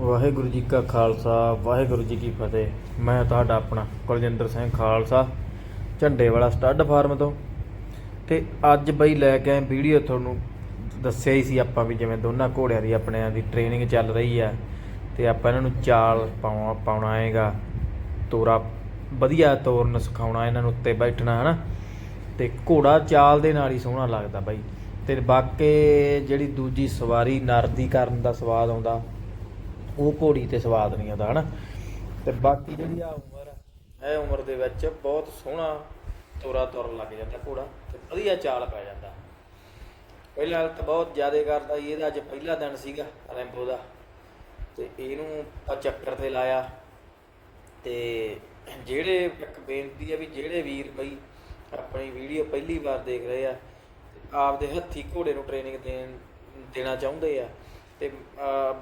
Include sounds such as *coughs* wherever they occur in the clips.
ਵਾਹਿਗੁਰੂ ਜੀ ਕਾ ਖਾਲਸਾ, ਵਾਹਿਗੁਰੂ ਜੀ ਕੀ ਫਤਿਹ। ਮੈਂ ਤੁਹਾਡਾ ਆਪਣਾ ਕੁਲਜਿੰਦਰ ਸਿੰਘ ਖਾਲਸਾ ਝੰਡੇ ਵਾਲਾ ਸਟੱਡ ਫਾਰਮ ਤੋਂ। ਤੇ ਅੱਜ ਬਈ ਲੈ ਕੇ ਆਏ ਵੀਡੀਓ ਤੁਹਾਨੂੰ ਦੱਸਿਆ ਹੀ ਸੀ ਆਪਾਂ ਵੀ ਜਿਵੇਂ ਦੋਨਾਂ ਘੋੜਿਆਂ ਦੀ ਆਪਣਿਆਂ ਦੀ ਟ੍ਰੇਨਿੰਗ ਚੱਲ ਰਹੀ ਆ। ਤੇ ਆਪਾਂ ਇਹਨਾਂ ਨੂੰ ਚਾਲ ਪਾਉਣਾ ਪਾਉਣਾ ਹੈਗਾ, ਤੋਰਾ ਵਧੀਆ ਤੋਰਨ ਸਿਖਾਉਣਾ ਇਹਨਾਂ ਨੂੰ ਉੱਤੇ ਬੈਠਣਾ, ਹਨਾ। ਤੇ ਘੋੜਾ ਚਾਲ ਦੇ ਨਾਲ ਹੀ ਸੋਹਣਾ ਲੱਗਦਾ ਬਾਈ। ਤੇ ਬਾਕੀ ਜਿਹੜੀ ਦੂਜੀ ਸਵਾਰੀ ਨਰ ਦੀ ਕਰਨ ਦਾ ਸਵਾਦ ਆਉਂਦਾ ਉਹ ਘੋੜੀ ਤੇ ਸਵਾਦ ਨਹੀਂ ਆਉਂਦਾ, ਹਨਾ? ਤੇ ਬਾਕੀ ਜਿਹੜੀ ਆ ਉਮਰ ਆ ਉਮਰ ਦੇ ਵਿੱਚ ਬਹੁਤ ਸੋਹਣਾ ਤੋਰਾ ਤੁਰਨ ਲੱਗ ਜਾਂਦਾ ਘੋੜਾ ਤੇ ਵਧੀਆ ਚਾਲ ਪੈ ਜਾਂਦਾ। ਪਹਿਲਾਂ ਤਾਂ ਬਹੁਤ ਜ਼ਿਆਦਾ ਕਰਦਾ ਸੀ, ਇਹਦਾ ਅੱਜ ਪਹਿਲਾ ਦਿਨ ਸੀਗਾ ਰੈਂਬੋ ਦਾ। ਤੇ ਇਹਨੂੰ ਆਪਾਂ ਚੱਕਰ ਤੇ ਲਾਇਆ। ਤੇ ਜਿਹੜੇ ਇੱਕ ਬੇਨਤੀ ਆ ਵੀ ਜਿਹੜੇ ਵੀਰ ਬਈ ਆਪਣੀ ਵੀਡੀਓ ਪਹਿਲੀ ਵਾਰ ਦੇਖ ਰਹੇ ਆ, ਤੇ ਆਪਦੇ ਹੱਥੀ ਘੋੜੇ ਨੂੰ ਟ੍ਰੇਨਿੰਗ ਦੇਣ, ਦੇਣਾ ਚਾਹੁੰਦੇ ਆ ਤੇ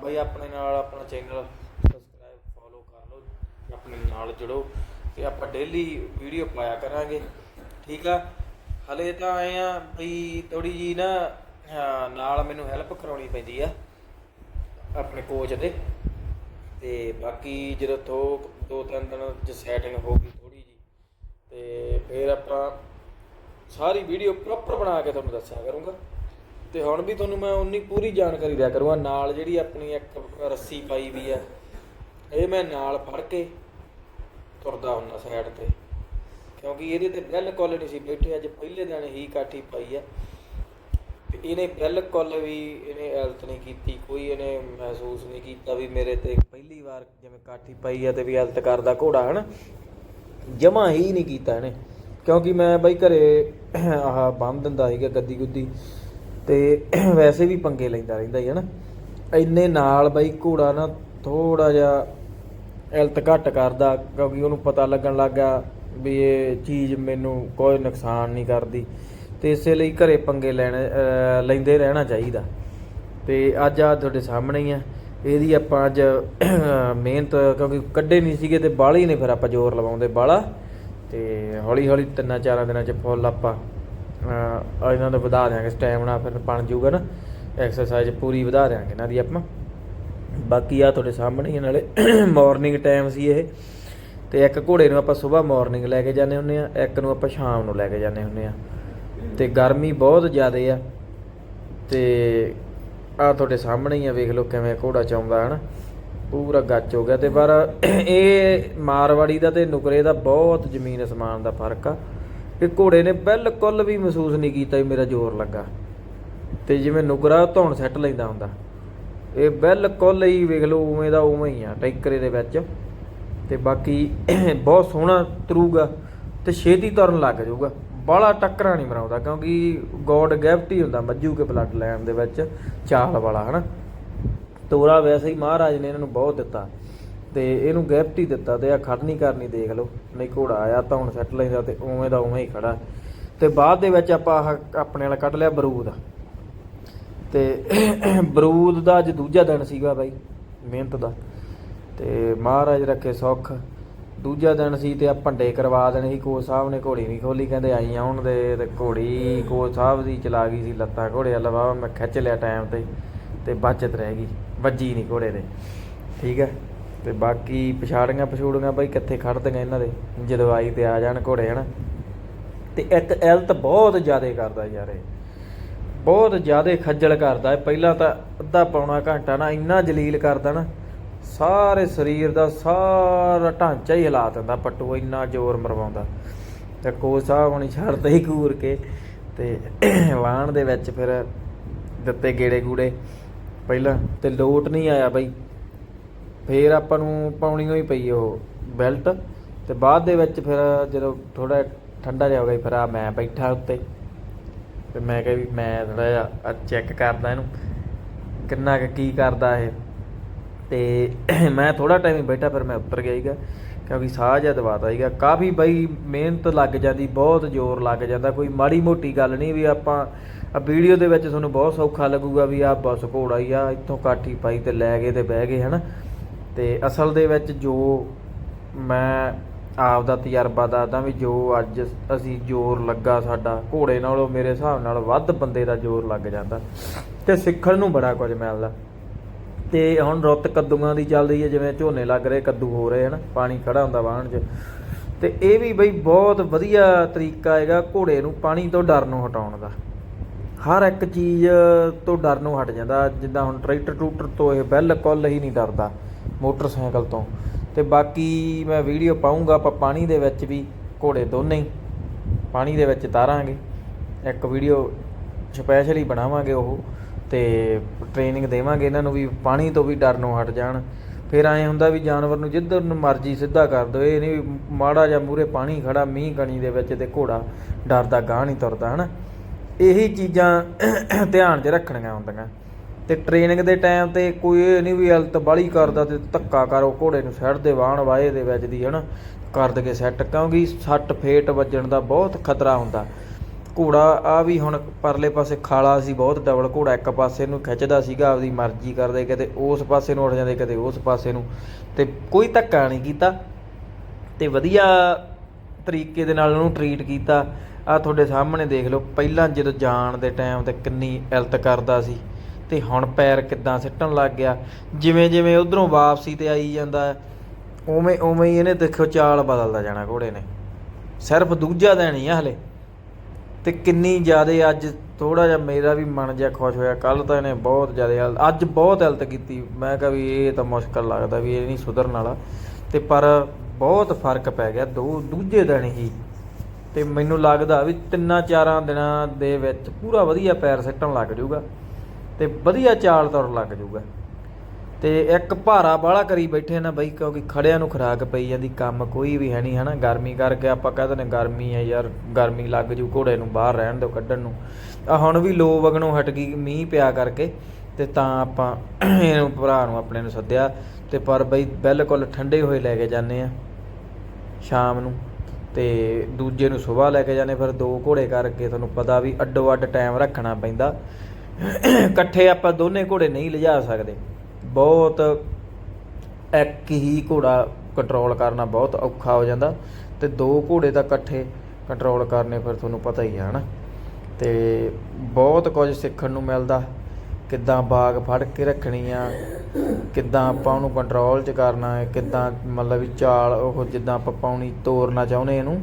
ਬਈ ਆਪਣੇ ਨਾਲ ਆਪਣਾ ਚੈਨਲ ਸਬਸਕ੍ਰਾਈਬ ਫੋਲੋ ਕਰ ਲਓ, ਆਪਣੇ ਨਾਲ ਜੁੜੋ ਤੇ ਆਪਾਂ ਡੇਲੀ ਵੀਡੀਓ ਪਾਇਆ ਕਰਾਂਗੇ, ਠੀਕ ਆ? ਹਲੇ ਤਾਂ ਆਏ ਆ ਬਈ ਥੋੜੀ ਜੀ ਨਾ ਨਾਲ ਮੈਨੂੰ ਹੈਲਪ ਕਰਾਉਣੀ ਪੈਂਦੀ ਆ ਆਪਣੇ ਕੋਚ ਦੇ ਤੇ ਬਾਕੀ ਜਦੋਂ ਥੋ ਦੋ ਤਿੰਨ ਦਿਨ ਚ ਸੈਟਿੰਗ ਹੋ ਗਈ ਥੋੜੀ ਜੀ ਤੇ ਫਿਰ ਆਪਾਂ ਸਾਰੀ ਵੀਡੀਓ ਪ੍ਰੋਪਰ ਬਣਾ ਕੇ ਤੁਹਾਨੂੰ ਦੱਸਿਆ ਕਰੂੰਗਾ। ਤੇ ਹੁਣ ਵੀ ਤੁਹਾਨੂੰ ਮੈਂ ਉਨੀ ਪੂਰੀ ਜਾਣਕਾਰੀ ਦਿਆ ਕਰੂੰਗਾ। ਨਾਲ ਜਿਹੜੀ ਆਪਣੀ ਇੱਕ ਰੱਸੀ ਪਾਈ ਵੀ ਆ, ਇਹ ਮੈਂ ਨਾਲ ਫੜ ਕੇ ਤੁਰਦਾ ਹੁੰਦਾ ਸਾਈਡ ਤੇ। ਕਿਉਂਕਿ ਇਹਦੇ ਤੇ ਬਿਲਕੁਲ ਨਹੀਂ ਸੀ ਬੈਠੇ। ਅੱਜ ਪਹਿਲੇ ਦਿਨ ਹੀ ਕਾਠੀ ਪਾਈ ਆ। ਤੇ ਇਹਨੇ ਬਿਲਕੁਲ ਵੀ ਇਹਨੇ ਹੈਲਥ ਨਹੀਂ ਕੀਤੀ। ਕੋਈ ਇਹਨੇ ਮਹਿਸੂਸ ਨਹੀਂ ਕੀਤਾ ਵੀ ਮੇਰੇ ਤੇ ਪਹਿਲੀ ਵਾਰ ਜਿਵੇਂ ਕਾਠੀ ਪਾਈ ਆ ਤੇ ਵੀ ਹੈਲਥ ਕਰਦਾ ਘੋੜਾ, ਹਨ? ਜਮਾ ਹੀ ਨਹੀਂ ਕੀਤਾ ਇਹਨੇ। ਕਿਉਂਕਿ ਮੈਂ ਬਈ ਘਰੇ ਆਹ ਬੰਨ ਦਿੰਦਾ ਸੀਗਾ ਗੱਦੀ ਗੁੱਦੀ। ਤੇ *clears throat* ਵੈਸੇ ਵੀ ਪੰਗੇ ਲੈਂਦਾ ਰਹਿੰਦਾ ਹੀ ਹਨਾ ਇੰਨੇ ਨਾਲ ਬਈ ਘੋੜਾ ਨਾ ਥੋੜਾ ਜਿਹਾ ਹੈਲਥ ਘੱਟ ਕਰਦਾ, ਕਿਉਂਕਿ ਉਹਨੂੰ ਪਤਾ ਲੱਗਣ ਲੱਗਾ ਵੀ ਇਹ ਚੀਜ਼ ਮੈਨੂੰ ਕੋਈ ਨੁਕਸਾਨ ਨਹੀਂ ਕਰਦੀ। ਤੇ ਇਸੇ ਲਈ ਘਰੇ ਪੰਗੇ ਲੈਣ ਲੈਂਦੇ ਰਹਿਣਾ ਚਾਹੀਦਾ। ਤੇ ਅੱਜ ਆ ਤੁਹਾਡੇ ਸਾਹਮਣੇ ਹੀ ਆ। ਇਹਦੀ ਆਪਾਂ ਅੱਜ *clears throat* ਮਿਹਨਤ ਕਿਉਂਕਿ ਕੱਢੇ ਨਹੀਂ ਸੀਗੇ ਤੇ ਬਾਹਲੀ ਨੇ ਫਿਰ ਆਪਾਂ ਜ਼ੋਰ ਲਵਾਉਂਦੇ ਬਾਹਲਾ ਤੇ ਹੌਲੀ ਹੌਲੀ ਤਿੰਨਾਂ ਚਾਰਾਂ ਦਿਨਾਂ ਚ ਫੁੱਲ ਆਪਾਂ ਇਹਨਾਂ ਦਾ ਵਧਾ ਦਿਆਂਗੇ ਸਟੈਮਿਨਾ ਫਿਰ ਬਣ ਜਾਊਗਾ ਨਾ ਐਕਸਰਸਾਈਜ਼ ਪੂਰੀ ਵਧਾ ਦਿਆਂਗੇ ਇਹਨਾਂ ਦੀ ਆਪਾਂ। ਬਾਕੀ ਆ ਤੁਹਾਡੇ ਸਾਹਮਣੇ ਹੀ ਨਾਲੇ ਮਾਰਨਿੰਗ ਟਾਈਮ ਸੀ ਇਹ। ਤੇ ਇੱਕ ਘੋੜੇ ਨੂੰ ਆਪਾਂ ਸਵੇਰ ਮਾਰਨਿੰਗ ਲੈ ਕੇ ਜਾਂਦੇ ਹੁੰਦੇ ਆ, ਇੱਕ ਨੂੰ ਆਪਾਂ ਸ਼ਾਮ ਨੂੰ ਲੈ ਕੇ ਜਾਂਦੇ ਹੁੰਦੇ ਆ। ਤੇ ਗਰਮੀ ਬਹੁਤ ਜ਼ਿਆਦਾ ਆ। ਤੇ ਆ ਤੁਹਾਡੇ ਸਾਹਮਣੇ ਹੀ ਆ, ਵੇਖ ਲਓ ਕਿਵੇਂ ਘੋੜਾ ਚਾਉਂਦਾ ਹਨ। ਪੂਰਾ ਗੱਚ ਹੋ ਗਿਆ ਤੇ ਪਰ ਇਹ ਮਾਰਵਾੜੀ ਦਾ ਤੇ ਨੁਕਰੇ ਦਾ ਬਹੁਤ ਜ਼ਮੀਨ ਅਸਮਾਨ ਦਾ ਫ਼ਰਕ ਆ। ਇਹ ਘੋੜੇ ਨੇ ਬਿਲਕੁਲ ਵੀ ਮਹਿਸੂਸ ਨਹੀਂ ਕੀਤਾ ਵੀ ਮੇਰਾ ਜ਼ੋਰ ਲੱਗਾ। ਤੇ ਜਿਵੇਂ ਨੁਗਰਾ ਧੌਣ ਸੈੱਟ ਲੈਂਦਾ ਹੁੰਦਾ, ਇਹ ਬਿਲਕੁਲ ਹੀ ਵੇਖ ਲਓ ਉਵੇਂ ਦਾ ਉਵੇਂ ਹੀ ਆ, ਟੈਂਕਰੇ ਦੇ ਵਿੱਚ। ਤੇ ਬਾਕੀ *clears throat* ਬਹੁਤ ਸੋਹਣਾ ਤਰੂਗਾ ਤੇ ਛੇਤੀ ਤੁਰਨ ਲੱਗ ਜਾਊਗਾ। ਬਾਹਲਾ ਟੱਕਰਾਂ ਨਹੀਂ ਮਰਾਉਂਦਾ ਕਿਉਂਕਿ ਗੋਡ ਗਿਫਟ ਹੀ ਹੁੰਦਾ ਮੱਝੂ ਕੇ ਬਲੱਡ ਲੈਣ ਦੇ ਵਿੱਚ, ਚਾਲ ਵਾਲਾ, ਹਨਾ? ਤੋਰਾ ਵੈਸੇ ਹੀ ਮਹਾਰਾਜ ਨੇ ਇਹਨਾਂ ਨੂੰ ਬਹੁਤ ਦਿੱਤਾ। ਤੇ ਇਹਨੂੰ ਗਿਫਟ ਹੀ ਦਿੱਤਾ ਤੇ ਆ ਖੜਨੀ ਕਰਨੀ ਦੇਖ ਲਓ। ਨਹੀਂ ਘੋੜਾ ਆਇਆ ਤਾਂ ਹੁਣ ਸੈੱਟ ਲੈਂਦਾ ਤੇ ਉਵੇਂ ਦਾ ਉਵੇਂ ਹੀ ਖੜਾ। ਤੇ ਬਾਅਦ ਦੇ ਵਿੱਚ ਆਪਾਂ ਆਹ ਆਪਣੇ ਵਾਲਾ ਕੱਢ ਲਿਆ ਬਰੂਦ। ਤੇ *coughs* ਬਰੂਦ ਦਾ ਅੱਜ ਦੂਜਾ ਦਿਨ ਸੀਗਾ ਬਾਈ, ਮਿਹਨਤ ਦਾ। ਤੇ ਮਹਾਰਾਜ ਰੱਖੇ ਸੁੱਖ। ਦੂਜਾ ਦਿਨ ਸੀ ਤੇ ਆ ਭੰਡੇ ਕਰਵਾ ਦੇਣੇ ਸੀ। ਕੋਚ ਸਾਹਿਬ ਨੇ ਘੋੜੀ ਨਹੀਂ ਖੋਲੀ ਕਹਿੰਦੇ ਆਈ ਆਉਣ ਦੇ ਤੇ ਘੋੜੀ ਕੋਚ ਸਾਹਿਬ ਦੀ ਚਲਾ ਗਈ ਸੀ ਲੱਤਾਂ ਘੋੜੇ ਵਾਲਾ। ਵਾ ਮੈਂ ਖਿੱਚ ਲਿਆ ਟਾਈਮ ਤੇ। ਤੇ ਬਚਤ ਰਹਿ ਗਈ। ਵੱਜੀ ਨਹੀਂ ਘੋੜੇ ਦੇ ਠੀਕ ਹੈ। ਤੇ ਬਾਕੀ ਪਛਾੜੀਆਂ ਪਛੂੜੀਆਂ ਬਾਈ ਕਿੱਥੇ ਖੜਦੀਆਂ ਇਹਨਾਂ ਦੇ ਜਦਵਾਈ ਤੇ ਆ ਜਾਣ ਘੋੜੇ, ਹਨਾ? ਤੇ ਇੱਕ ਐਲਤ ਬਹੁਤ ਜ਼ਿਆਦਾ ਕਰਦਾ ਯਾਰ ਇਹ। ਬਹੁਤ ਜ਼ਿਆਦਾ ਖੱਜਲ ਕਰਦਾ ਪਹਿਲਾਂ ਤਾਂ ਅੱਧਾ ਪੌਣਾ ਘੰਟਾ ਨਾ ਇੰਨਾ ਜਲੀਲ ਕਰਦਾ ਨਾ, ਸਾਰੇ ਸਰੀਰ ਦਾ ਸਾਰਾ ਢਾਂਚਾ ਹੀ ਹਿਲਾ ਦਿੰਦਾ ਪੱਟੂ, ਇੰਨਾ ਜ਼ੋਰ ਮਰਵਾਉਂਦਾ। ਤੇ ਕੋਚ ਸਾਹਿਬ ਹੁਣੀ ਛੱਡਦੇ ਹੀ ਘੂਰ ਕੇ ਤੇ ਵਾਹਣ ਦੇ ਵਿੱਚ ਫਿਰ ਦਿੱਤੇ ਗੇੜੇ ਗੂੜੇ ਪਹਿਲਾਂ ਤੇ ਲੋਟ ਨਹੀਂ ਆਇਆ ਬਈ। ਫੇਰ ਆਪਾਂ ਨੂੰ ਪਾਉਣੀ ਹੋਈ ਪਈ ਉਹ ਬੈਲਟ ਤੇ ਬਾਅਦ ਦੇ ਵਿੱਚ ਫਿਰ ਜਦੋਂ ਥੋੜਾ ਠੰਡਾ ਜਿਹਾ ਹੋ ਗਿਆ ਫਿਰ ਆ ਮੈਂ ਬੈਠਾ ਉੱਤੇ। ਤੇ ਮੈਂ ਕਿਹਾ ਵੀ ਮੈਂ ਥੋੜਾ ਜਿਹਾ ਚੈੱਕ ਕਰਦਾ ਇਹਨੂੰ, ਕਿੰਨਾ ਕੁ ਕੀ ਕਰਦਾ ਇਹ। ਤੇ *coughs* ਮੈਂ ਥੋੜਾ ਟਾਈਮ ਹੀ ਬੈਠਾ, ਫਿਰ ਮੈਂ ਉੱਤਰ ਗਿਆ ਹੀਗਾ ਕਿਉਂਕਿ ਸਾਹ ਜਿਹਾ ਦਵਾਤਾ ਹੀਗਾ ਕਾਫੀ ਬਈ ਮਿਹਨਤ ਲੱਗ ਜਾਂਦੀ, ਬਹੁਤ ਜ਼ੋਰ ਲੱਗ ਜਾਂਦਾ। ਕੋਈ ਮਾੜੀ ਮੋਟੀ ਗੱਲ ਨਹੀਂ ਵੀ ਆਪਾਂ, ਆ ਵੀਡੀਓ ਦੇ ਵਿੱਚ ਤੁਹਾਨੂੰ ਬਹੁਤ ਸੌਖਾ ਲੱਗੂਗਾ ਵੀ ਆ ਬਸ ਘੋੜਾ ਹੀ ਆ, ਇੱਥੋਂ ਕਾਠੀ ਪਾਈ ਤੇ ਲੈ ਗਏ ਤੇ ਬਹਿ ਗਏ, ਹਨਾ? ਤੇ ਅਸਲ ਦੇ ਵਿੱਚ ਜੋ ਮੈਂ ਆਪ ਦਾ ਤਜਰਬਾ ਦੱਸਦਾ ਵੀ ਜੋ ਅੱਜ ਅਸੀਂ ਜ਼ੋਰ ਲੱਗਾ ਸਾਡਾ, ਘੋੜੇ ਨਾਲੋਂ ਮੇਰੇ ਹਿਸਾਬ ਨਾਲ ਵੱਧ ਬੰਦੇ ਦਾ ਜ਼ੋਰ ਲੱਗ ਜਾਂਦਾ ਤੇ ਸਿੱਖਣ ਨੂੰ ਬੜਾ ਕੁਝ ਮਿਲਦਾ। ਤੇ ਹੁਣ ਰੁੱਤ ਕੱਦੂਆਂ ਦੀ ਚੱਲ ਰਹੀ ਹੈ, ਜਿਵੇਂ ਝੋਨੇ ਲੱਗ ਰਹੇ, ਕੱਦੂ ਹੋ ਰਹੇ ਹਨ, ਪਾਣੀ ਖੜਾ ਹੁੰਦਾ ਵਾਹਣ 'ਚ। ਤੇ ਇਹ ਵੀ ਬਈ ਬਹੁਤ ਵਧੀਆ ਤਰੀਕਾ ਹੈਗਾ ਘੋੜੇ ਨੂੰ ਪਾਣੀ ਤੋਂ ਡਰ ਨੂੰ ਹਟਾਉਣ ਦਾ। ਹਰ ਇੱਕ ਚੀਜ਼ ਤੋਂ ਡਰ ਨੂੰ ਹਟ ਜਾਂਦਾ। ਜਿੱਦਾਂ ਹੁਣ ਟਰੈਕਟਰ ਟਰੂਟਰ ਤੋਂ ਇਹ ਬਿਲਕੁਲ ਹੀ ਨਹੀਂ ਡਰਦਾ। ਮੋਟਰਸਾਈਕਲ ਤੋਂ। ਤੇ ਬਾਕੀ ਮੈਂ ਵੀਡੀਓ ਪਾਉਂਗਾ ਆਪਾਂ ਪਾਣੀ ਦੇ ਵਿੱਚ ਵੀ, ਘੋੜੇ ਦੋਨੇ ਹੀ। ਪਾਣੀ ਦੇ ਵਿੱਚ ਤਾਰਾਂਗੇ। ਇੱਕ ਵੀਡੀਓ ਸਪੈਸ਼ਲੀ ਬਣਾਵਾਂਗੇ ਉਹ, ਤੇ ਟ੍ਰੇਨਿੰਗ ਦੇਵਾਂਗੇ ਇਹਨਾਂ ਨੂੰ ਵੀ, ਪਾਣੀ ਤੋਂ ਵੀ ਡਰ ਨੂੰ ਹਟ ਜਾਣ। ਫਿਰ ਐਂ ਹੁੰਦਾ ਵੀ ਜਾਨਵਰ ਨੂੰ ਜਿੱਧਰ ਨੂੰ ਮਰਜ਼ੀ ਸਿੱਧਾ ਕਰ ਦਿਓ, ਇਹ ਨਹੀਂ ਵੀ ਮਾੜਾ ਜਾਂ ਮੂਰੇ ਪਾਣੀ ਖੜਾ, ਮੀਂਹ ਕਣੀ ਦੇ ਵਿੱਚ ਤੇ ਘੋੜਾ ਡਰਦਾ, ਗਾਹ ਨਹੀਂ ਤੁਰਦਾ, ਹਨਾ? ਇਹੀ ਚੀਜ਼ਾਂ ਧਿਆਨ 'ਚ ਰੱਖਣੀਆਂ ਹੁੰਦੀਆਂ। ਤੇ ਟ੍ਰੇਨਿੰਗ ਦੇ ਟਾਈਮ ਤੇ ਕੋਈ ਇਹ ਨਹੀਂ ਵੀ ਹਲਤ ਬਾਲੀ ਕਰਦਾ ਤੇ ਧੱਕਾ ਕਰੋ ਘੋੜੇ ਨੂੰ ਸੈੱਟ ਦੇ ਵਾਹਣ ਵਾਏ ਦੇ ਵਿੱਚ ਦੀ ਹਨਾ, ਕਰ ਦਗੇ ਸੈੱਟ ਕਿਉਂਕਿ ਸੱਟ ਫੇਟ ਵੱਜਣ ਦਾ ਬਹੁਤ ਖਤਰਾ ਹੁੰਦਾ। ਘੋੜਾ ਆ ਵੀ ਹੁਣ ਪਰਲੇ ਪਾਸੇ ਖਾਲਾ ਸੀ, ਬਹੁਤ ਡਬਲ ਘੋੜਾ, ਇੱਕ ਪਾਸੇ ਨੂੰ ਖਿੱਚਦਾ ਸੀਗਾ, ਆਪਦੀ ਮਰਜ਼ੀ ਕਰਦੇ ਕਦੇ ਉਸ ਪਾਸੇ ਨੂੰ ਉੱਠ ਜਾਂਦੇ ਕਦੇ ਉਸ ਪਾਸੇ ਨੂੰ। ਤੇ ਕੋਈ ਧੱਕਾ ਨਹੀਂ ਕੀਤਾ ਤੇ ਵਧੀਆ ਤਰੀਕੇ ਦੇ ਨਾਲ ਉਹਨੂੰ ਟਰੀਟ ਕੀਤਾ। ਆ ਤੁਹਾਡੇ ਸਾਹਮਣੇ ਦੇਖ ਲਓ, ਪਹਿਲਾਂ ਜਦੋਂ ਜਾਣ ਦੇ ਟਾਈਮ ਤੇ ਕਿੰਨੀ ਇਲਤ ਕਰਦਾ ਸੀ। ਤੇ ਹੁਣ ਪੈਰ ਕਿੱਦਾਂ ਸਿੱਟਣ ਲੱਗ ਗਿਆ। ਜਿਵੇਂ ਜਿਵੇਂ ਉਧਰੋਂ ਵਾਪਸੀ ਤੇ ਆਈ ਜਾਂਦਾ ਉਵੇਂ ਉਵੇਂ ਹੀ ਇਹਨੇ ਦੇਖੋ ਚਾਲ ਬਦਲਦਾ ਜਾਣਾ ਘੋੜੇ ਨੇ। ਸਿਰਫ ਦੂਜਾ ਦਿਨ ਹੀ ਆ ਹਲੇ। ਤੇ ਕਿੰਨੀ ਜ਼ਿਆਦੇ ਅੱਜ ਥੋੜਾ ਜਿਹਾ ਮੇਰਾ ਵੀ ਮਨ ਜਿਹਾ ਖੁਸ਼ ਹੋਇਆ। ਕੱਲ ਤਾਂ ਇਹਨੇ ਬਹੁਤ ਜ਼ਿਆਦਾ ਹਲ- ਅੱਜ ਬਹੁਤ ਹੈਲਤ ਕੀਤੀ। ਮੈਂ ਕਿਹਾ ਵੀ ਇਹ ਤਾਂ ਮੁਸ਼ਕਲ ਲੱਗਦਾ ਵੀ ਇਹ ਨਹੀਂ ਸੁਧਰਨ ਵਾਲਾ। ਤੇ ਪਰ ਬਹੁਤ ਫ਼ਰਕ ਪੈ ਗਿਆ ਦੋ, ਦੂਜੇ ਦਿਨ ਹੀ। ਤੇ ਮੈਨੂੰ ਲੱਗਦਾ ਵੀ ਤਿੰਨਾਂ ਚਾਰਾਂ ਦਿਨਾਂ ਦੇ ਵਿੱਚ ਪੂਰਾ ਵਧੀਆ ਪੈਰ ਸਿੱਟਣ ਲੱਗ ਜਾਊਗਾ। ਤੇ ਵਧੀਆ ਚਾਲ ਤੁਰ ਲੱਗ ਜਾਊਗਾ ਤੇ ਇੱਕ ਭਾਰਾ ਬਾਹਲਾ ਕਰੀ ਬੈਠੇ ਨਾ ਬਈ, ਕਿਉਂਕਿ ਖੜਿਆਂ ਨੂੰ ਖਰਾਕ ਪਈ ਜਾਂਦੀ, ਕੰਮ ਕੋਈ ਵੀ ਹੈ ਨਹੀਂ ਹਨਾ। ਗਰਮੀ ਕਰਕੇ ਆਪਾਂ ਕਹਿੰਦੇ ਨੇ ਗਰਮੀ ਹੈ ਯਾਰ, ਗਰਮੀ ਲੱਗ ਜੂ, ਘੋੜੇ ਨੂੰ ਬਾਹਰ ਰਹਿਣ ਦਿਓ, ਕੱਢਣ ਨੂੰ। ਆ ਹੁਣ ਵੀ ਲੋ ਵਗਣੋਂ ਹਟ ਗਈ ਮੀਂਹ ਪਿਆ ਕਰਕੇ, ਤੇ ਤਾਂ ਆਪਾਂ ਇਹਨੂੰ ਭਰਾ ਨੂੰ ਆਪਣੇ ਨੂੰ ਸੱਦਿਆ। ਤੇ ਪਰ ਬਈ ਬਿਲਕੁਲ ਠੰਡੇ ਹੋਏ ਲੈ ਕੇ ਜਾਂਦੇ ਆ, ਸ਼ਾਮ ਨੂੰ। ਤੇ ਦੂਜੇ ਨੂੰ ਸਵੇਰ ਲੈ ਕੇ ਜਾਂਦੇ, ਫਿਰ ਦੋ ਘੋੜੇ ਕਰਕੇ, ਤੁਹਾਨੂੰ ਪਤਾ ਵੀ ਅੱਡੋ ਅੱਡ ਟਾਈਮ ਰੱਖਣਾ ਪੈਂਦਾ। ਇਕੱਠੇ ਆਪਾਂ ਦੋਨੇ ਘੋੜੇ ਨਹੀਂ ਲਿਜਾ ਸਕਦੇ। ਬਹੁਤ ਇੱਕ ਹੀ ਘੋੜਾ ਕੰਟਰੋਲ ਕਰਨਾ ਬਹੁਤ ਔਖਾ ਹੋ ਜਾਂਦਾ ਤੇ ਦੋ ਘੋੜੇ ਤਾਂ ਇਕੱਠੇ ਕੰਟਰੋਲ ਕਰਨੇ ਫਿਰ ਤੁਹਾਨੂੰ ਪਤਾ ਹੀ ਆ, ਹਨਾ? ਤੇ ਬਹੁਤ ਕੁਝ ਸਿੱਖਣ ਨੂੰ ਮਿਲਦਾ, ਕਿੱਦਾਂ ਬਾਗ ਫੜ ਕੇ ਰੱਖਣੀ ਆ, ਕਿੱਦਾਂ ਆਪਾਂ ਉਹਨੂੰ ਕੰਟਰੋਲ 'ਚ ਕਰਨਾ ਹੈ, ਕਿੱਦਾਂ ਮਤਲਬ ਵੀ ਚਾਲ ਉਹ ਜਿੱਦਾਂ ਆਪਾਂ ਪਾਉਣੀ, ਤੋਰਨਾ ਚਾਹੁੰਦੇ ਇਹਨੂੰ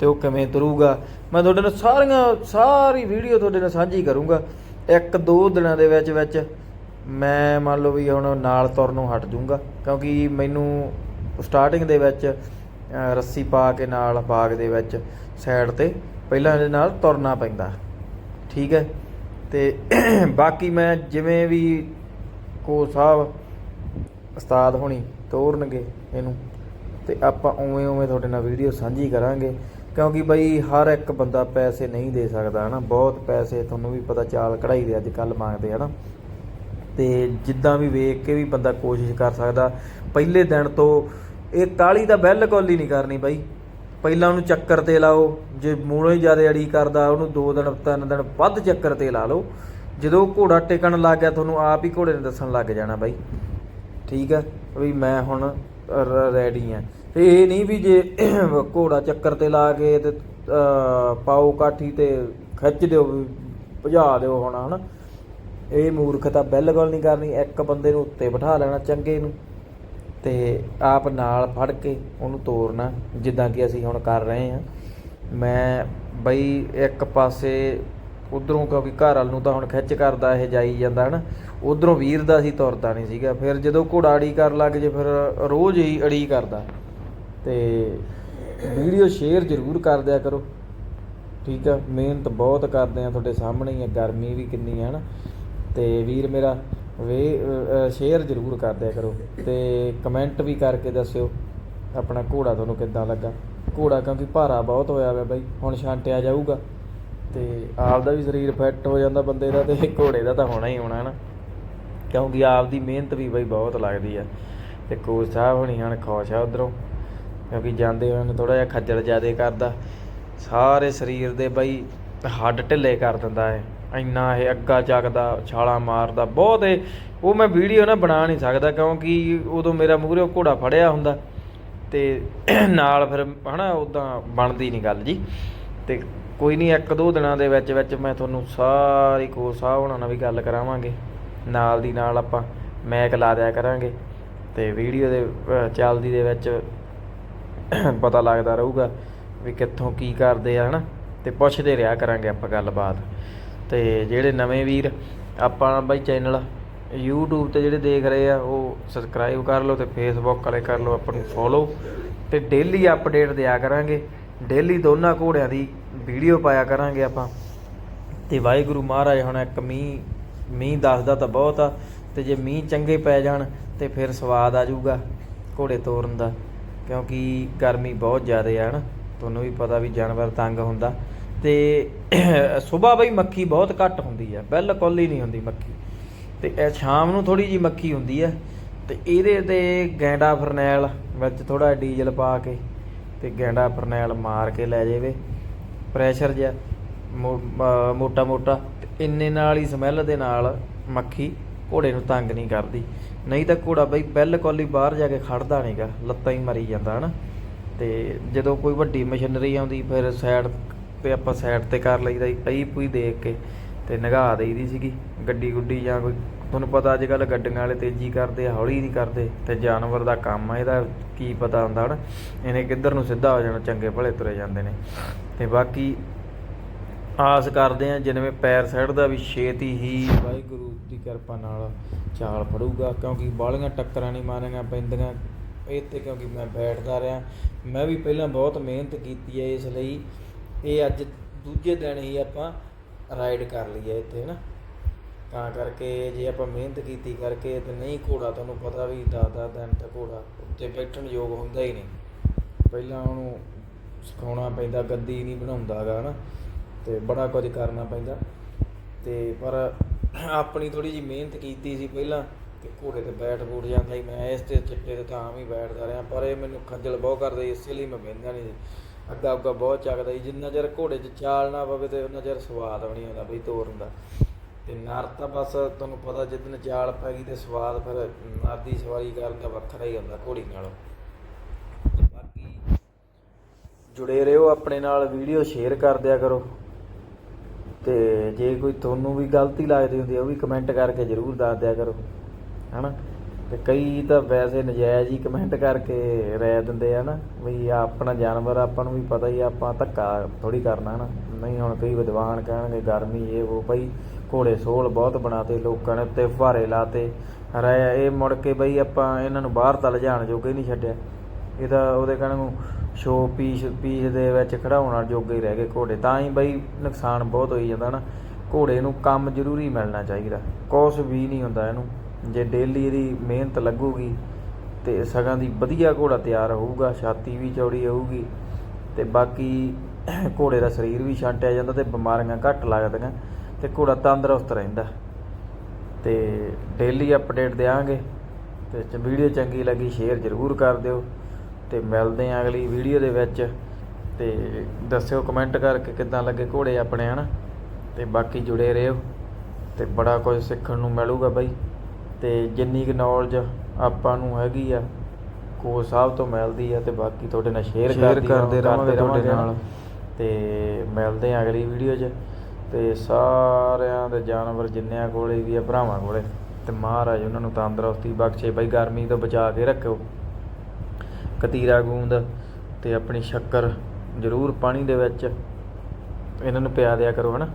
ਤੇ ਉਹ ਕਿਵੇਂ ਤੁਰੂਗਾ। ਮੈਂ ਤੁਹਾਡੇ ਨਾਲ ਸਾਰੀਆਂ ਸਾਰੀ ਵੀਡੀਓ ਤੁਹਾਡੇ ਨਾਲ ਸਾਂਝੀ ਕਰੂੰਗਾ। ਇੱਕ ਦੋ ਦਿਨਾਂ ਦੇ ਵਿੱਚ ਵਿੱਚ ਮੈਂ ਮੰਨ ਲਓ ਵੀ ਹੁਣ ਨਾਲ ਤੁਰਨ ਹਟ ਜਾਊਂਗਾ, ਕਿਉਂਕਿ ਮੈਨੂੰ ਸਟਾਰਟਿੰਗ ਦੇ ਵਿੱਚ ਰੱਸੀ ਪਾ ਕੇ ਨਾਲ ਬਾਗ ਦੇ ਵਿੱਚ ਸਾਈਡ ਤੇ ਪਹਿਲਾਂ ਇਹਦੇ ਨਾਲ ਤੁਰਨਾ ਪੈਂਦਾ। ਠੀਕ ਹੈ? ਤੇ *clears throat* ਬਾਕੀ ਮੈਂ ਜਿਵੇਂ ਵੀ ਕੋ ਸਾਹਿਬ, ਉਸਤਾਦ ਹੋਣੀ ਤੋਰਨਗੇ ਇਹਨੂੰ, ਤੇ ਆਪਾਂ ਉਵੇਂ ਉਵੇਂ ਤੁਹਾਡੇ ਨਾਲ ਵੀਡੀਓ ਸਾਂਝੀ ਕਰਾਂਗੇ। ਕਿਉਂਕਿ ਬਈ ਹਰ ਇੱਕ ਬੰਦਾ ਪੈਸੇ ਨਹੀਂ ਦੇ ਸਕਦਾ, ਹਨਾ? ਬਹੁਤ ਪੈਸੇ ਤੁਹਾਨੂੰ ਵੀ ਪਤਾ ਚਾਲ ਕਢਾਈ ਦੇ ਅੱਜ ਕੱਲ ਮੰਗਦੇ ਹਨਾ? ਤੇ ਜਿੱਦਾਂ ਵੀ ਵੇਖ ਕੇ ਵੀ ਬੰਦਾ ਕੋਸ਼ਿਸ਼ ਕਰ ਸਕਦਾ। ਪਹਿਲੇ ਦਿਨ ਤੋਂ ਇਹ ਕਾਲੀ ਤਾਂ ਬਿਲਕੁਲ ਹੀ ਨਹੀਂ ਕਰਨੀ ਬਾਈ। ਪਹਿਲਾਂ ਉਹਨੂੰ ਚੱਕਰ ਤੇ ਲਾਓ, ਜੇ ਮੂਲੋਂ ਹੀ ਜ਼ਿਆਦਾ ਅੜੀ ਕਰਦਾ, ਉਹਨੂੰ ਦੋ ਦਿਨ, ਤਿੰਨ ਦਿਨ ਵੱਧ ਚੱਕਰ ਤੇ ਲਾ ਲਓ। ਜਦੋਂ ਘੋੜਾ ਟਿਕਣ ਲੱਗ ਗਿਆ, ਤੁਹਾਨੂੰ ਆਪ ਹੀ ਘੋੜੇ ਨੇ ਦੱਸਣ ਲੱਗ ਜਾਣਾ ਬਾਈ। ਠੀਕ ਹੈ ਵੀ ਮੈਂ ਹੁਣ ਰੈਡੀ ਆ। ਤੇ ਇਹ ਨਹੀਂ ਵੀ ਜੇ *clears throat* ਘੋੜਾ ਚੱਕਰ ਤੇ ਲਾ ਕੇ ਤੇ ਪਾਓ ਕਾਠੀ ਤੇ ਖਿੱਚ ਦਿਓ ਵੀ, ਭਜਾ ਦਿਓ ਹੁਣ, ਹਨਾ? ਇਹ ਮੂਰਖਤਾ ਬਿਲਕੁਲ ਨਹੀਂ ਕਰਨੀ। ਇੱਕ ਬੰਦੇ ਨੂੰ ਉੱਤੇ ਬਿਠਾ ਲੈਣਾ ਚੰਗੇ ਨੂੰ ਤੇ ਆਪ ਨਾਲ ਫੜ ਕੇ ਉਹਨੂੰ ਤੋਰਨਾ, ਜਿੱਦਾਂ ਕਿ ਅਸੀਂ ਹੁਣ ਕਰ ਰਹੇ ਹਾਂ। ਮੈਂ ਬਈ ਇੱਕ ਪਾਸੇ ਉਧਰੋਂ ਕਿਉਂਕਿ ਘਰ ਵਾਲ ਨੂੰ ਤਾਂ ਹੁਣ ਖਿੱਚ ਕਰਦਾ ਇਹ ਜਾਈ ਜਾਂਦਾ, ਹਨ? ਉਧਰੋਂ ਵੀਰ ਦਾ ਸੀ, ਤੁਰਦਾ ਨਹੀਂ ਸੀਗਾ। ਫਿਰ ਜਦੋਂ ਘੋੜਾ ਅੜੀ ਕਰਨ ਲੱਗ ਜੇ, ਫਿਰ ਰੋਜ਼ ਹੀ ਅੜੀ ਕਰਦਾ। ਤੇ ਵੀਡੀਓ ਸ਼ੇਅਰ ਜ਼ਰੂਰ ਕਰ ਦਿਆ ਕਰੋ। ਠੀਕ ਆ, ਮਿਹਨਤ ਬਹੁਤ ਕਰਦੇ ਆ ਤੁਹਾਡੇ ਸਾਹਮਣੇ ਹੀ ਆ, ਗਰਮੀ ਵੀ ਕਿੰਨੀ ਹੈ ਨਾ ਤੇ ਵੀਰ ਮੇਰਾ ਵੇ ਸ਼ੇਅਰ ਜ਼ਰੂਰ ਕਰ ਦਿਆ ਕਰੋ। ਤੇ ਕਮੈਂਟ ਵੀ ਕਰਕੇ ਦੱਸਿਓ ਆਪਣਾ ਘੋੜਾ ਤੁਹਾਨੂੰ ਕਿੱਦਾਂ ਲੱਗਾ। ਘੋੜਾ ਕਿਉਂਕਿ ਭਾਰਾ ਬਹੁਤ ਹੋਇਆ ਵਾ ਬਾਈ, ਹੁਣ ਛਾਂਟਿਆ ਜਾਊਗਾ। ਤੇ ਆਪਦਾ ਵੀ ਸਰੀਰ ਫਿੱਟ ਹੋ ਜਾਂਦਾ ਬੰਦੇ ਦਾ ਤੇ ਘੋੜੇ ਦਾ ਤਾਂ ਹੋਣਾ ਹੀ ਹੋਣਾ ਨਾ ਕਿਉਂਕਿ ਆਪ ਦੀ ਮਿਹਨਤ ਵੀ ਬਈ ਬਹੁਤ ਲੱਗਦੀ ਆ। ਤੇ ਕੋਚ ਸਾਹਿਬ ਹੋਣੀ ਹਨ ਖੁਸ਼ ਆ ਉਧਰੋਂ, ਕਿਉਂਕਿ ਜਾਂਦੇ ਹੋਏ ਨੂੰ ਥੋੜਾ ਜਿਹਾ ਖੱਜਲ ਜ਼ਿਆਦੇ ਕਰਦਾ। ਸਾਰੇ ਸਰੀਰ ਦੇ ਬਈ ਹੱਡ ਢਿੱਲੇ ਕਰ ਦਿੰਦਾ ਹੈ ਇੰਨਾ ਇਹ ਅੱਗਾ ਚੱਕਦਾ, ਛਾਲਾਂ ਮਾਰਦਾ, ਬਹੁਤ ਇਹ, ਉਹ ਮੈਂ ਵੀਡੀਓ ਨਾ ਬਣਾ ਨਹੀਂ ਸਕਦਾ ਕਿਉਂਕਿ ਉਦੋਂ ਮੇਰਾ ਮੂਹਰੇ ਘੋੜਾ ਫੜਿਆ ਹੁੰਦਾ। ਤੇ ਨਾਲ ਫਿਰ ਹਨਾ ਉਦਾਂ ਬਣਦੀ ਨਹੀਂ ਗੱਲ ਜੀ। ਤੇ ਕੋਈ ਨਹੀਂ ਇੱਕ ਦੋ ਦਿਨਾਂ ਦੇ ਵਿੱਚ ਵਿੱਚ ਮੈਂ ਤੁਹਾਨੂੰ ਸਾਰੀ ਕੋ ਸਾਹਿਬ ਹੋਣਾ ਨਾਲ ਵੀ ਗੱਲ ਕਰਾਵਾਂਗੇ। ਨਾਲ ਦੀ ਨਾਲ ਆਪਾਂ ਮੈਕ ਲਾ ਦਿਆ ਕਰਾਂਗੇ ਤੇ ਵੀਡੀਓ ਦੇ ਅਹ, ਚੱਲਦੀ ਦੇ ਵਿੱਚ *coughs* ਪਤਾ ਲੱਗਦਾ ਰਹੂਗਾ ਵੀ ਕਿੱਥੋਂ ਕੀ ਕਰਦੇ ਆ ਹਨਾ? ਤੇ ਪੁੱਛਦੇ ਰਿਹਾ ਕਰਾਂਗੇ ਆਪਾਂ ਗੱਲਬਾਤ। ਤੇ ਜਿਹੜੇ ਨਵੇਂ ਵੀਰ ਆਪਾਂ ਬਾਈ ਚੈਨਲ YouTube ਤੇ ਜਿਹੜੇ ਦੇਖ ਰਹੇ ਆ ਉਹ ਸਬਸਕ੍ਰਾਈਬ ਕਰ ਲਓ ਤੇ Facebook ਵਾਲੇ ਕਰ ਲਓ ਆਪਾਂ ਨੂੰ ਫੋਲੋ ਤੇ ਡੇਲੀ ਅਪਡੇਟ ਦਿਆ ਕਰਾਂਗੇ। ਡੇਲੀ ਦੋਨਾਂ ਘੋੜਿਆਂ ਦੀ ਵੀਡੀਓ ਪਾਇਆ ਕਰਾਂਗੇ ਆਪਾਂ। ਤੇ ਵਾਹਿਗੁਰੂ ਮਹਾਰਾਜ ਹੁਣ ਇੱਕ ਮੀਂਹ ਮੀਂਹ ਦੱਸਦਾ ਤਾਂ ਬਹੁਤ ਆ, ਤੇ ਜੇ ਮੀਂਹ ਚੰਗੇ ਪੈ ਜਾਣ ਤੇ ਫਿਰ ਸਵਾਦ ਆ ਜਾਊਗਾ ਘੋੜੇ ਤੋਰਨ ਦਾ, ਕਿਉਂਕਿ ਗਰਮੀ ਬਹੁਤ ਜ਼ਿਆਦਾ ਆ ਨਾ ਤੁਹਾਨੂੰ ਵੀ ਪਤਾ ਵੀ ਜਾਨਵਰ ਤੰਗ ਹੁੰਦਾ। ਤੇ ਸਵੇਰ ਬਈ ਮੱਖੀ ਬਹੁਤ ਘੱਟ ਹੁੰਦੀ ਆ, ਬਿਲਕੁਲ ਹੀ ਨਹੀਂ ਹੁੰਦੀ ਮੱਖੀ। ਤੇ ਇਹ ਸ਼ਾਮ ਨੂੰ ਥੋੜੀ ਜੀ ਮੱਖੀ ਹੁੰਦੀ ਆ, ਤੇ ਇਹਦੇ ਤੇ ਗੈਂਡਾ ਫਰਨੈਲ ਵਿੱਚ ਥੋੜਾ ਡੀਜ਼ਲ ਪਾ ਕੇ ਤੇ ਗੈਂਡਾ ਪਰਨੈਲ ਮਾਰ ਕੇ ਲੈ ਜਾਵੇ। ਪ੍ਰੈਸ਼ਰ ਜਿਹਾ ਮੋਟਾ ਮੋਟਾ ਇੰਨੇ ਨਾਲ ਹੀ ਸਮੈਲ ਦੇ ਨਾਲ ਮੱਖੀ ਘੋੜੇ ਨੂੰ ਤੰਗ ਨਹੀਂ ਕਰਦੀ। ਨਹੀਂ ਤਾਂ ਘੋੜਾ ਬਈ ਬਿਲਕੁਲ ਹੀ ਬਾਹਰ ਜਾ ਕੇ ਖੜਦਾ ਨਹੀਂਗਾ ਲੱਤਾਂ ਹੀ ਮਰੀ ਜਾਂਦਾ ਹਨਾ। ਤੇ ਜਦੋਂ ਕੋਈ ਵੱਡੀ ਮਸ਼ੀਨਰੀ ਆਉਂਦੀ ਫਿਰ ਸਾਈਡ ਤੇ ਆਪਾਂ ਸਾਈਡ ਤੇ ਕਰ ਲਈਦਾ ਸੀ, ਪਈ ਪੂਈ ਦੇਖ ਕੇ ਤੇ ਨਿਗਾਹ ਦੇਈਦੀ ਸੀਗੀ ਗੱਡੀ ਗੁੱਡੀ ਜਾਂ ਕੋਈ ਤੁਹਾਨੂੰ ਪਤਾ ਅੱਜ ਕੱਲ ਗੱਡੀਆਂ ਵਾਲੇ ਤੇਜ਼ੀ ਕਰਦੇ ਆ, ਹੌਲੀ ਨਹੀਂ ਕਰਦੇ ਤੇ ਜਾਨਵਰ ਦਾ ਕੰਮ ਆ, ਇਹਦਾ ਕੀ ਪਤਾ ਹੁੰਦਾ ਹਨਾ? ਇਹਨੇ ਕਿੱਧਰ ਨੂੰ ਸਿੱਧਾ ਹੋ ਜਾਣਾ, ਚੰਗੇ ਭਲੇ ਤੁਰੇ ਜਾਂਦੇ ਨੇ। ਤੇ ਬਾਕੀ ਆਸ ਕਰਦੇ ਆ, ਜਿਵੇਂ ਪੈਰ ਸਾਈਡ ਦਾ ਵੀ ਛੇਤੀ ਹੀ ਵਾਹਿਗੁਰੂ ਦੀ ਕਿਰਪਾ ਨਾਲ ਚਾਲ ਫੜੂਗਾ, ਕਿਉਂਕਿ ਬਾਲੀਆਂ ਟੱਕਰਾਂ ਨਹੀਂ ਮਾਰੀਆਂ ਪੈਂਦੀਆਂ। ਇਹ ਤੇ ਕਿਉਂਕਿ ਮੈਂ ਬੈਠਦਾ ਰਿਹਾ, ਮੈਂ ਵੀ ਪਹਿਲਾਂ ਬਹੁਤ ਮਿਹਨਤ ਕੀਤੀ ਹੈ ਇਸ ਲਈ। ਇਹ ਅੱਜ ਦੂਜੇ ਦਿਨ ਹੀ ਆਪਾਂ ਰਾਈਡ ਕਰ ਲਈ ਹੈ ਇੱਥੇ ਨਾ ਤਾਂ ਕਰਕੇ ਜੇ ਆਪਾਂ ਮਿਹਨਤ ਕੀਤੀ ਕਰਕੇ ਤੇ ਨਹੀਂ ਘੋੜਾ, ਤੁਹਾਨੂੰ ਪਤਾ ਵੀ 10-10 ਦਿਨ ਤੱਕ ਘੋੜਾ ਉੱਤੇ ਬੈਠਣ ਯੋਗ ਹੁੰਦਾ ਹੀ ਨਹੀਂ। ਪਹਿਲਾਂ ਉਹਨੂੰ ਸਿਖਾਉਣਾ ਪੈਂਦਾ, ਗੱਦੀ ਨਹੀਂ ਬਣਾਉਂਦਾਗਾ ਹਨਾ। ਤੇ ਬੜਾ ਕੁਝ ਕਰਨਾ ਪੈਂਦਾ। ਤੇ ਪਰ ਆਪਣੀ ਥੋੜੀ ਜੀ ਮਿਹਨਤ ਕੀਤੀ ਸੀ ਪਹਿਲਾਂ ਤੇ ਘੋੜੇ ਤੇ ਬੈਠ ਬੂਠ ਜਾਂਦਾ ਸੀ। ਮੈਂ ਇਸ ਤੇ ਚਿੱਟੇ ਤੇ ਤਾਂ ਵੀ ਬੈਠਦਾ ਰਿਹਾ, ਪਰ ਇਹ ਮੈਨੂੰ ਖੱਜਲ ਬਹੁਤ ਕਰਦਾ ਸੀ, ਇਸੇ ਲਈ ਮੈਂ ਬਹਿੰਦਾ ਨਹੀਂ ਸੀ। ਅੱਗਾ ਅੱਗਾ ਬਹੁਤ ਚੱਕਦਾ ਸੀ। ਜਿੰਨਾ ਚਿਰ ਘੋੜੇ 'ਚ ਚਾਲ ਨਾ ਪਵੇ ਤੇ ਉਹਨਾਂ ਚਿਰ ਸਵਾਦ ਵੀ ਨਹੀਂ ਆਉਂਦਾ ਬਈ ਤੋਰਨ ਦਾ। ਤੇ ਨਰ ਤਾਂ ਬਸ ਤੁਹਾਨੂੰ ਪਤਾ ਜਿੱਦਣ ਚਾਲ ਪੈ ਗਈ ਤੇ ਸਵਾਦ ਫਿਰ ਨਰ ਦੀ ਸਵਾਰੀ ਕਰਨ ਦਾ ਵੱਖਰਾ ਹੀ ਹੁੰਦਾ ਘੋੜੀ ਨਾਲੋਂ। ਬਾਕੀ ਜੁੜੇ ਰਹੋ ਆਪਣੇ ਨਾਲ, ਵੀਡੀਓ ਸ਼ੇਅਰ ਕਰ ਦਿਆ ਕਰੋ। ਤੇ ਜੇ ਕੋਈ ਤੁਹਾਨੂੰ ਵੀ ਗਲਤੀ ਲੱਗਦੀ ਹੁੰਦੀ ਹੈ ਉਹ ਵੀ ਕਮੈਂਟ ਕਰਕੇ ਜਰੂਰ ਦੱਸ ਦਿਆ ਕਰੋ, ਹਨਾ? ਤੇ ਕਈ ਤਾਂ ਵੈਸੇ ਨਜਾਇਜ਼ ਹੀ ਕਮੈਂਟ ਕਰਕੇ ਰਹਿ ਦਿੰਦੇ ਆ ਨਾ, ਵੀ ਆਪਣਾ ਜਾਨਵਰ ਆਪਾਂ ਨੂੰ ਵੀ ਪਤਾ ਹੀ ਆਪਾਂ ਧੱਕਾ ਥੋੜੀ ਕਰਨਾ, ਹਨਾ? ਨਹੀਂ, ਹੁਣ ਕਈ ਵਿਦਵਾਨ ਕਹਿਣਗੇ, ਗਰਮੀ ਇਹ ਉਹ ਭਾਈ ਘੋੜੇ ਸੋਲ ਬਹੁਤ ਬਣਾਤੇ, ਲੋਕਾਂ ਨੇ ਉੱਤੇ ਫੁਹਾਰੇ ਲਾਤੇ। ਰਹਿ ਇਹ ਮੁੜ ਕੇ ਬਈ ਆਪਾਂ ਇਹਨਾਂ ਨੂੰ ਬਾਹਰ ਤਲ ਜਾਣ ਜੋਗੇ ਨਹੀਂ ਛੱਡਿਆ। ਇਹਦਾ ਉਹਦੇ ਕਹਿਣ ਨੂੰ ਸ਼ੋ ਪੀਸ ਪੀਸ ਦੇ ਵਿੱਚ ਖੜਾਉਣ ਜੋਗੇ ਹੀ ਰਹਿ ਗਏ ਘੋੜੇ। ਤਾਂ ਹੀ ਬਈ ਨੁਕਸਾਨ ਬਹੁਤ ਹੋਈ ਜਾਂਦਾ ਨਾ। ਘੋੜੇ ਨੂੰ ਕੰਮ ਜ਼ਰੂਰੀ ਮਿਲਣਾ ਚਾਹੀਦਾ। ਕੁਛ ਵੀ ਨਹੀਂ ਹੁੰਦਾ ਇਹਨੂੰ। ਜੇ ਡੇਲੀ ਇਹਦੀ ਮਿਹਨਤ ਲੱਗੂਗੀ ਤੇ ਸਗਾਂ ਦੀ ਵਧੀਆ ਘੋੜਾ ਤਿਆਰ ਹੋਊਗਾ, ਛਾਤੀ ਵੀ ਚੌੜੀ ਹੋਊਗੀ ਤੇ ਬਾਕੀ ਘੋੜੇ ਦਾ ਸਰੀਰ ਵੀ ਛਾਂਟਿਆ ਜਾਂਦਾ ਤੇ ਬਿਮਾਰੀਆਂ ਘੱਟ ਲੱਗਦੀਆਂ। ਤੇ ਘੋੜਾ ਤੰਦਰੁਸਤ ਰਹਿੰਦਾ। ਤੇ ਡੇਲੀ ਅਪਡੇਟ ਦੇਵਾਂਗੇ ਤੇ ਵੀਡੀਓ ਚੰਗੀ ਲੱਗੀ ਸ਼ੇਅਰ ਜ਼ਰੂਰ ਕਰ ਦਿਓ ਤੇ ਮਿਲਦੇ ਆਂ ਅਗਲੀ ਵੀਡੀਓ ਦੇ ਵਿੱਚ। ਤੇ ਦੱਸਿਓ ਕਮੈਂਟ ਕਰਕੇ ਕਿੱਦਾਂ ਲੱਗੇ ਘੋੜੇ ਆਪਣੇ ਹਨਾ? ਤੇ ਬਾਕੀ ਜੁੜੇ ਰਹੋ ਤੇ ਬੜਾ ਕੁਝ ਸਿੱਖਣ ਨੂੰ ਮਿਲੂਗਾ ਬਾਈ। ਤੇ ਜਿੰਨੀ ਕੁ ਨੌਲੇਜ ਆਪਾਂ ਨੂੰ ਹੈਗੀ ਆ ਕੋਚ ਸਾਹਿਬ ਤੋਂ ਮਿਲਦੀ ਆ ਤੇ ਬਾਕੀ ਤੁਹਾਡੇ ਨਾਲ ਸ਼ੇਅਰ ਕਰਦੇ ਰਹਾਂਗੇ ਤੁਹਾਡੇ ਨਾਲ। ਤੇ ਮਿਲਦੇ ਆਂ ਅਗਲੀ ਵੀਡੀਓ 'ਚ। ਤੇ ਸਾਰਿਆਂ ਦੇ ਜਾਨਵਰ ਜਿੰਨਿਆਂ ਕੋਲੇ ਵੀ ਆ, ਭਰਾਵਾਂ ਕੋਲੇ। ਤੇ ਮਹਾਰਾਜ ਉਹਨਾਂ ਨੂੰ ਤੰਦਰੁਸਤੀ ਬਖਸ਼ੇ ਬਾਈ, ਗਰਮੀ ਤੋਂ ਬਚਾ ਕੇ ਰੱਖਿਓ। ਕਤੀਰਾ ਗੂੰਦ ਤੇ ਆਪਣੀ ਸ਼ੱਕਰ ਜ਼ਰੂਰ ਪਾਣੀ ਦੇ ਵਿੱਚ ਇਹਨਾਂ ਨੂੰ ਪਿਆ ਦਿਆ ਕਰੋ, ਹਨਾ?